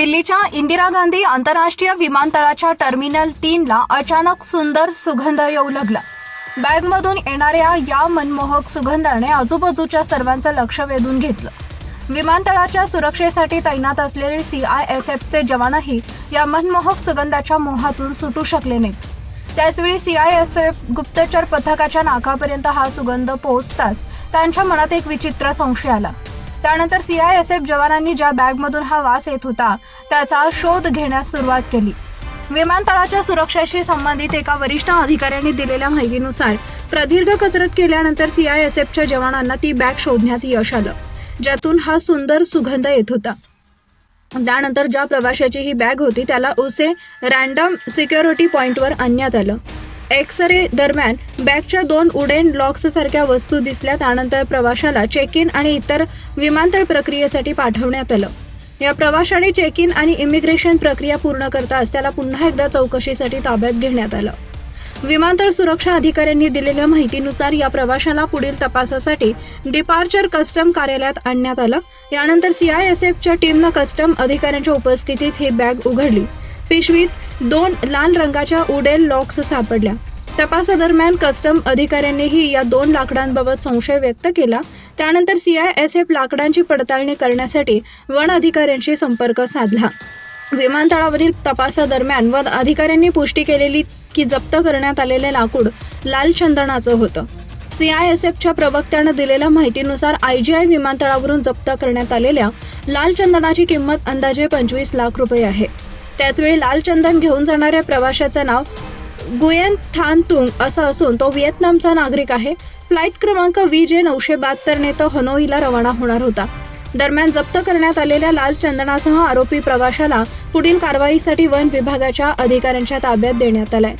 दिल्लीच्या इंदिरा गांधी आंतरराष्ट्रीय विमानतळाच्या टर्मिनल तीनला अचानक सुंदर सुगंध येऊ लागला. बॅगमधून येणाऱ्या या मनमोहक सुगंधाने आजूबाजूच्या सर्वांचं लक्ष वेधून घेतलं. विमानतळाच्या सुरक्षेसाठी तैनात असलेले सी आय एस एफचे जवानही या मनमोहक सुगंधाच्या मोहातून सुटू शकले नाहीत. त्याचवेळी सी आय एस एफ गुप्तचर पथकाच्या नाकापर्यंत हा सुगंध पोहोचताच त्यांच्या मनात एक विचित्र संशय आला. त्यानंतर सी आय एस एफ जवानांनी ज्या बॅगमधून हा वास येत होता त्याचा शोध घेण्यास सुरुवात केली. विमानतळाच्या सुरक्षेशी संबंधित एका वरिष्ठ अधिकाऱ्यांनी दिलेल्या माहितीनुसार प्रदीर्घ कसरत केल्यानंतर सी आय एस एफच्या जवानांना ती बॅग शोधण्यात यश आलं ज्यातून हा सुंदर सुगंध येत होता. त्यानंतर ज्या प्रवाशाची ही बॅग होती त्याला उसे रॅन्डम सिक्युरिटी पॉईंटवर आणण्यात आलं. एक्स रे दरम्यान बॅगच्या दोन उडेन लॉक्स सारख्या वस्तू दिसल्या. त्यानंतर प्रवाशाला चेक इन आणि इतर विमानतळ प्रक्रियेसाठी पाठवण्यात आलं. या प्रवाशाने चेक इन आणि इमिग्रेशन प्रक्रिया पूर्ण करताच त्याला पुन्हा एकदा चौकशीसाठी ताब्यात घेण्यात आलं. विमानतळ सुरक्षा अधिकाऱ्यांनी दिलेल्या माहितीनुसार या प्रवाशाला पुढील तपासासाठी डिपार्चर कस्टम कार्यालयात आणण्यात आलं. यानंतर सीआयएसएफच्या टीमनं कस्टम अधिकाऱ्यांच्या उपस्थितीत ही बॅग उघडली. पिशवीत दोन लाल रंगाच्या उडेल लॉक्स सापडल्या. तपासादरम्यान कस्टम अधिकाऱ्यांनीही या दोन लाकडांबाबत संशय व्यक्त केला. त्यानंतर सीआयएसएफ लाकडांची पडताळणी करण्यासाठी वन अधिकाऱ्यांशी संपर्क साधला. विमानतळावरील तपासादरम्यान वन अधिकाऱ्यांनी पुष्टी केलेली की जप्त करण्यात आलेले लाकूड लाल चंदनाचं होतं. सीआयएसएफच्या प्रवक्त्यानं दिलेल्या माहितीनुसार आयजीआय विमानतळावरून जप्त करण्यात आलेल्या लाल चंदनाची किंमत अंदाजे पंचवीस लाख रुपये आहे. त्याचवेळी लाल चंदन घेऊन जाणाऱ्या प्रवाशाचं नाव गुयेन थान तुंग असा असून तो व्हिएतनामचा नागरिक आहे. फ्लाईट क्रमांक व्ही जे नऊशे बहात्तरने तो हनोईला रवाना होणार होता. दरम्यान जप्त करण्यात आलेल्या लाल चंदनासह आरोपी प्रवाशाला पुढील कारवाईसाठी वन विभागाच्या अधिकाऱ्यांच्या ताब्यात देण्यात आलाय.